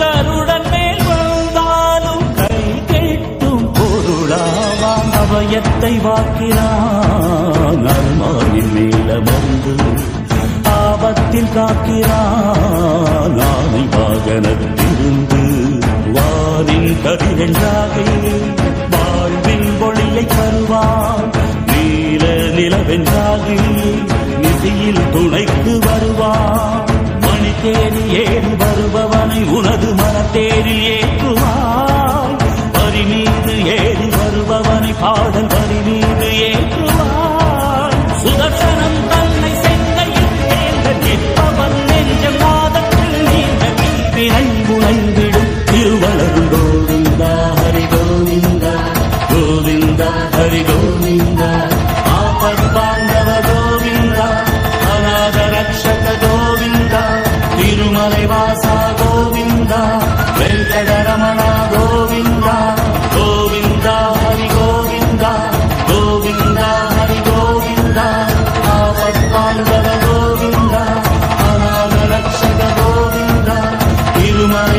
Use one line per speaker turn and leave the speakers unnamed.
கருடன் மேல் வந்தாலும் கை கெட்டும் பொருளாவான் அபயத்தை வாக்கிறான் அருமானின் மேல வந்து ஆபத்தில் காக்கிறான். ஆனை வாகனத்திலிருந்து வானின் கதிரென்றாக வாழ்வின் ஒளியை தருவான். நீல நிலவென்றாக நிதியில் துணை வருபவனை வரி மீது ஏற்றுவாய் சுதர்சனம் தன்னை செங்கையில் ஏந்த நிற்பவன் நெஞ்ச மாதத்தில் நீண்ட வினை உழைந்திடும் திருவளரும் கோவிந்தா ஹரி கோவிந்தா கோவிந்தா ஹரி கோவிந்தா. ஆபத் பாண்டவ கோவிந்தா அநாத ரக்ஷக கோவிந்தா திருமலை வாசா கோவிந்தா